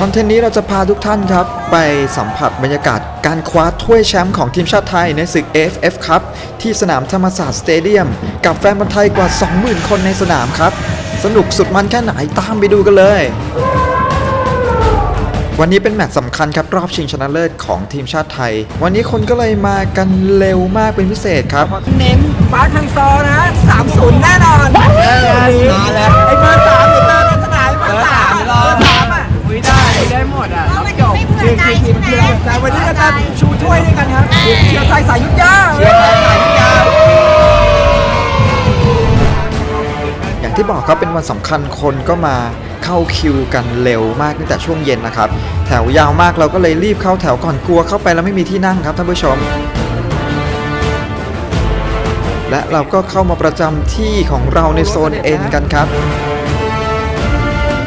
คอนเทนต์นี้เราจะพาทุกท่านครับ ไปสัมผัสบรรยากาศการคว้าถ้วยแชมป์ของทีมชาติไทยในศึก AFF ครับที่สนามธรรมศาสตร์สเตเดียม กับแฟนบอลไทยกว่า 20,000 คนในสนามครับ สนุกสุดมันแค่ไหนตามไปดูกันเลย วันนี้เป็นแมตช์สำคัญครับ รอบชิงชนะเลิศของทีมชาติไทย วันนี้คนก็เลยมากันเร็วมากเป็นพิเศษครับ เน้นบาสคังซอนะ 3-0 แน่นอนมาแล้วไอ้เบอร์สาม ที่บอกครับเป็นวันสำคัญคนก็มาเข้าคิวกันเร็วมากตั้งแต่ช่วงเย็นนะครับ แถวยาวมากเราก็เลยรีบเข้าแถวก่อนกลัวเข้าไปแล้วไม่มีที่นั่งครับท่านผู้ชม และเราก็เข้ามาประจำที่ของเราในโซน N กันครับ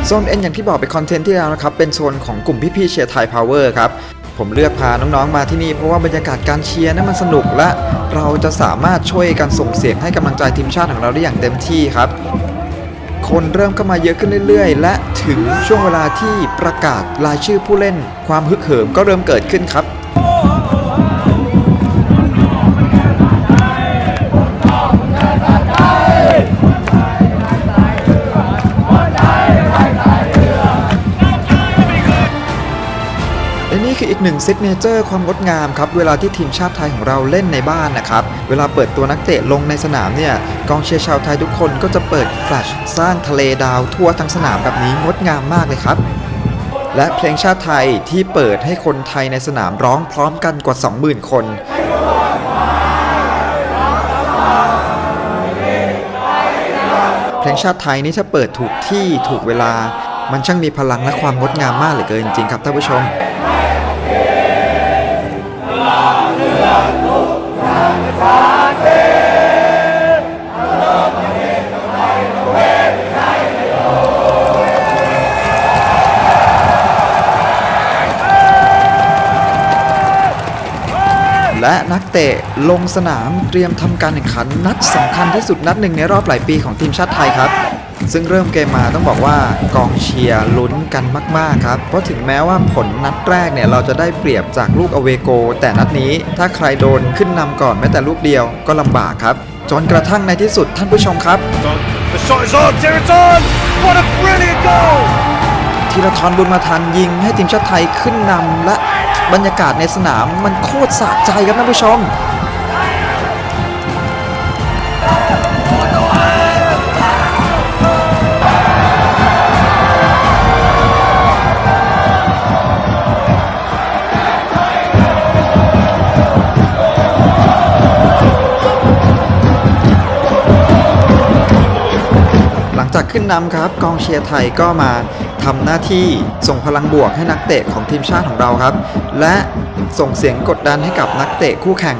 โซน N อย่างที่บอกไปคอนเทนต์ที่แล้วนะครับ เป็นโซนของกลุ่มพี่ๆเชียร์ไทยพาวเวอร์ครับผมเลือกพาน้องๆมาที่นี่เพราะว่าบรรยากาศการเชียร์นั้นมันสนุกและเราจะสามารถช่วยกันส่งเสียงให้กำลังใจทีมชาติของเราได้อย่างเต็มที่ครับ คนเริ่มเข้ามาเยอะขึ้นเรื่อยๆ และถึงช่วงเวลาที่ประกาศรายชื่อผู้เล่น ความฮึกเหิมก็เริ่มเกิดขึ้นครับ นี่คืออีกหนึ่งซิกเนเจอร์ความงดงามครับ เวลาที่ทีมชาติไทยของเราเล่นในบ้านนะครับ เวลาเปิดตัวนักเตะลงในสนามเนี่ยกองเชียร์ชาวไทยทุกคนก็จะเปิดแฟลชสร้างทะเลดาวทั่วทั้งสนามแบบนี้งดงามมากเลยครับและเพลงชาติไทยที่เปิดให้คนไทยในสนามร้องพร้อมกันกว่า 20,000 คน เพลงชาติไทยนี่ถ้าเปิดถูกที่ถูกเวลา มันช่างมีพลังและความงดงามมากเหลือเกินจริงๆครับท่านผู้ชม และนักเตะลงสนามเตรียมทำการแข่งขันนัดสำคัญที่สุดนัดหนึ่งในรอบหลายปีของทีมชาติไทยครับ ซึ่งเริ่มเกมมาต้องบอกว่ากองเชียร์ลุ้นกันมากๆครับ เพราะถึงแม้ว่าผลนัดแรกเนี่ยเราจะได้เปรียบจากลูกอเวโก แต่นัดนี้ถ้าใครโดนขึ้นนำก่อนแม้แต่ลูกเดียวก็ลำบากครับ จนกระทั่งในที่สุดท่านผู้ชมครับ The shot is on, Terence on! What a brilliant goal! ธีรทรบุญมาทันยิงให้ทีมชาติไทยขึ้นนำและบรรยากาศในสนามมันโคตรสะใจครับท่านผู้ชม นนำครับกองเชียร์ไทยก็มาทำหน้าที่ส่งพลังบวกให้นักเตะของทีมชาติของเราครับ และส่งเสียงกดดันให้กับนักเตะคู่แข่ง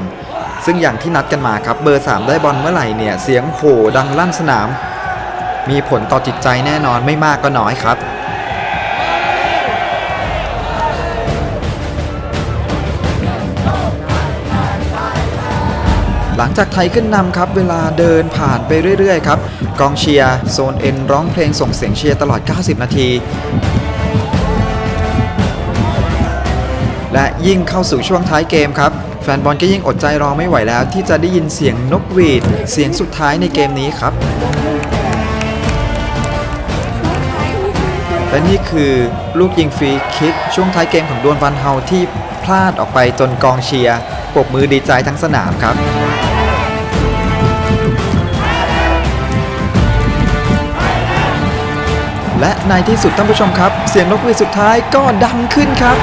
ซึ่งอย่างที่นัดกันมาครับเบอร์ 3 ได้บอลเมื่อไหร่เนี่ยเสียงโห่ดังลั่นสนาม มีผลต่อจิตใจแน่นอนไม่มากก็น้อยครับ หลังจากไทยขึ้นนำครับ เวลาเดินผ่านไปเรื่อยๆครับ กองเชียร์โซนเอ็นร้องเพลงส่งเสียงเชียร์ตลอด 90 นาที และยิ่งเข้าสู่ช่วงท้ายเกมครับ แฟนบอลก็ยิ่งอดใจรอไม่ไหวแล้ว ที่จะได้ยินเสียงนกหวีด เสียงสุดท้ายในเกมนี้ครับและนี่คือลูกยิงฟรีคิกช่วงท้ายเกมของดวนวันเฮาที่พลาดออกไปจนกองเชียร์ปรบมือดีใจทั้งสนามครับ และในที่สุดท่านผู้ชมครับ เสียงนกหวีดสุดท้ายก็ดังขึ้นครับ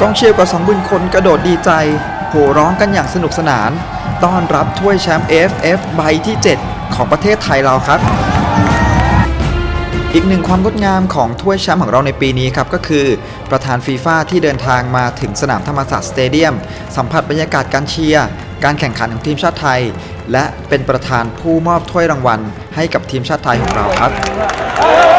กองเชียร์กว่า20,000คนกระโดดดีใจ โห่ร้องกันอย่างสนุกสนาน ต้อนรับถ้วยแชมป์ AFF ใบที่ 7 ของประเทศไทยเราครับ อีกหนึ่งความงดงามของถ้วยแชมป์ของเราในปีนี้ครับ ก็คือประธานฟีฟ่าที่เดินทางมาถึงสนามธรรมศาสตร์สเตเดียม สัมผัสบรรยากาศการเชียร์ การแข่งขันของทีมชาติไทย และเป็นประธานผู้มอบถ้วยรางวัลให้กับทีมชาติไทยของเราครับ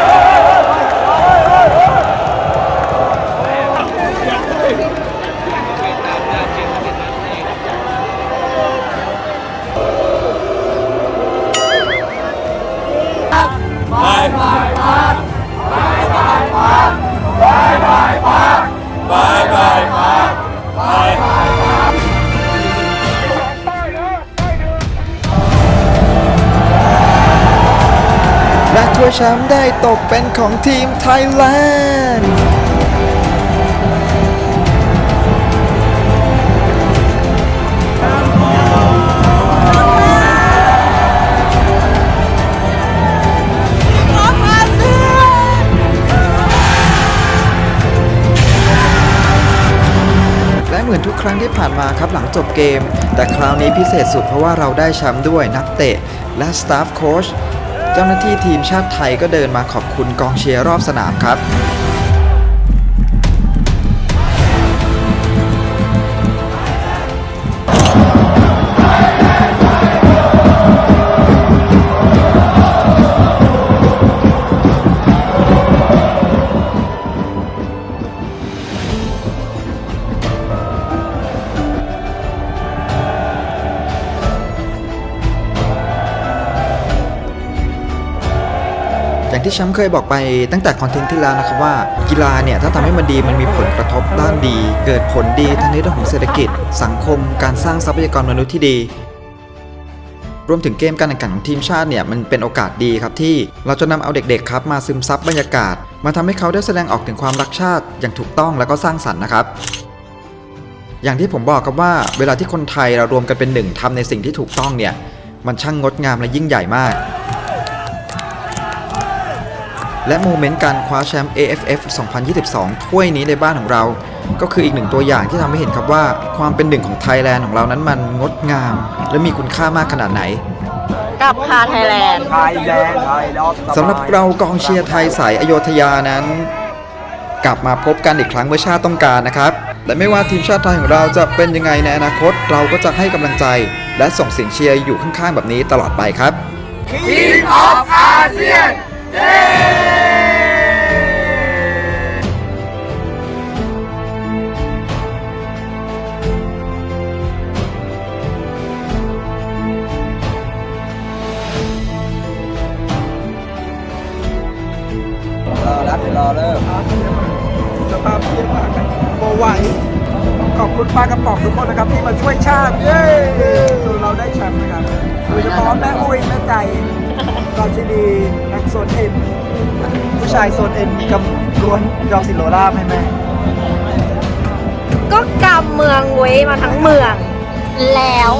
วแชมป์ได้ตกเป็นของทีมไทยแลนด์และเหมือนทุกครั้งที่ผ่านมาครับหลังจบเกม แต่คราวนี้พิเศษสุดเพราะว่าเราได้แชมป์ด้วยนักเตะ และสตาฟโค้ช เจ้าหน้าที่ทีมชาติไทยก็เดินมาขอบคุณกองเชียร์รอบสนามครับ ที่แชมป์เคยบอกไปตั้งแต่คอนเทนต์ที่แล้วนะครับว่า กีฬาเนี่ยถ้าทำให้มันดีมันมีผลกระทบด้านดี เกิดผลดีทั้งในเรื่องของเศรษฐกิจ สังคม การสร้างทรัพยากรมนุษย์ที่ดีรวมถึงเกมการแข่งขันของทีมชาติเนี่ยมันเป็นโอกาสดีครับที่เราจะนำเอาเด็กๆครับมาซึมซับบรรยากาศ มาทำให้เขาได้แสดงออกถึงความรักชาติอย่างถูกต้องแล้วก็สร้างสรรค์นะครับ อย่างที่ผมบอกครับว่า เวลาที่คนไทยเรารวมกันเป็นหนึ่งทำในสิ่งที่ถูกต้องเนี่ยมันช่างงดงามและยิ่งใหญ่มาก และโมเมนต์การคว้าแชมป์ AFF 2022 ถ้วยนี้ในบ้านของเรา ก็คืออีกหนึ่งตัวอย่างที่ทำให้เห็นครับว่า ความเป็นหนึ่งของไทยแลนด์ของเรานั้นมันงดงาม และมีคุณค่ามากขนาดไหน กับคาไทยแลนด์ ไทยแลนด์ไทยรอบสำหรับเรากองเชียร์ไทยสายอโยธยานั้น กลับมาพบกันอีกครั้งเมื่อชาติต้องการนะครับ และไม่ว่าทีมชาติไทยของเราจะเป็นยังไงในอนาคต เราก็จะให้กำลังใจ และส่งเสียงเชียร์อยู่ข้างๆแบบนี้ตลอดไปครับ ทีมออฟอาเซียนเย้ รอรับรอเริ่มสภาพเยี่ยมมากเลยโบไหวขอบคุณปลากระป๋องทุกคนนะครับที่มาช่วยชาติ เย้จนเราได้แชมป์นะครับโดยเฉพาะแม่อุ้ยแม่ใจ กอนที่ดีนักโซนเอ็นผู้ชายโซนเอ็นกำล้วนยองสิโลราบให้แม่ก็กำเมืองไว้มาทั้งเมือง แล้ว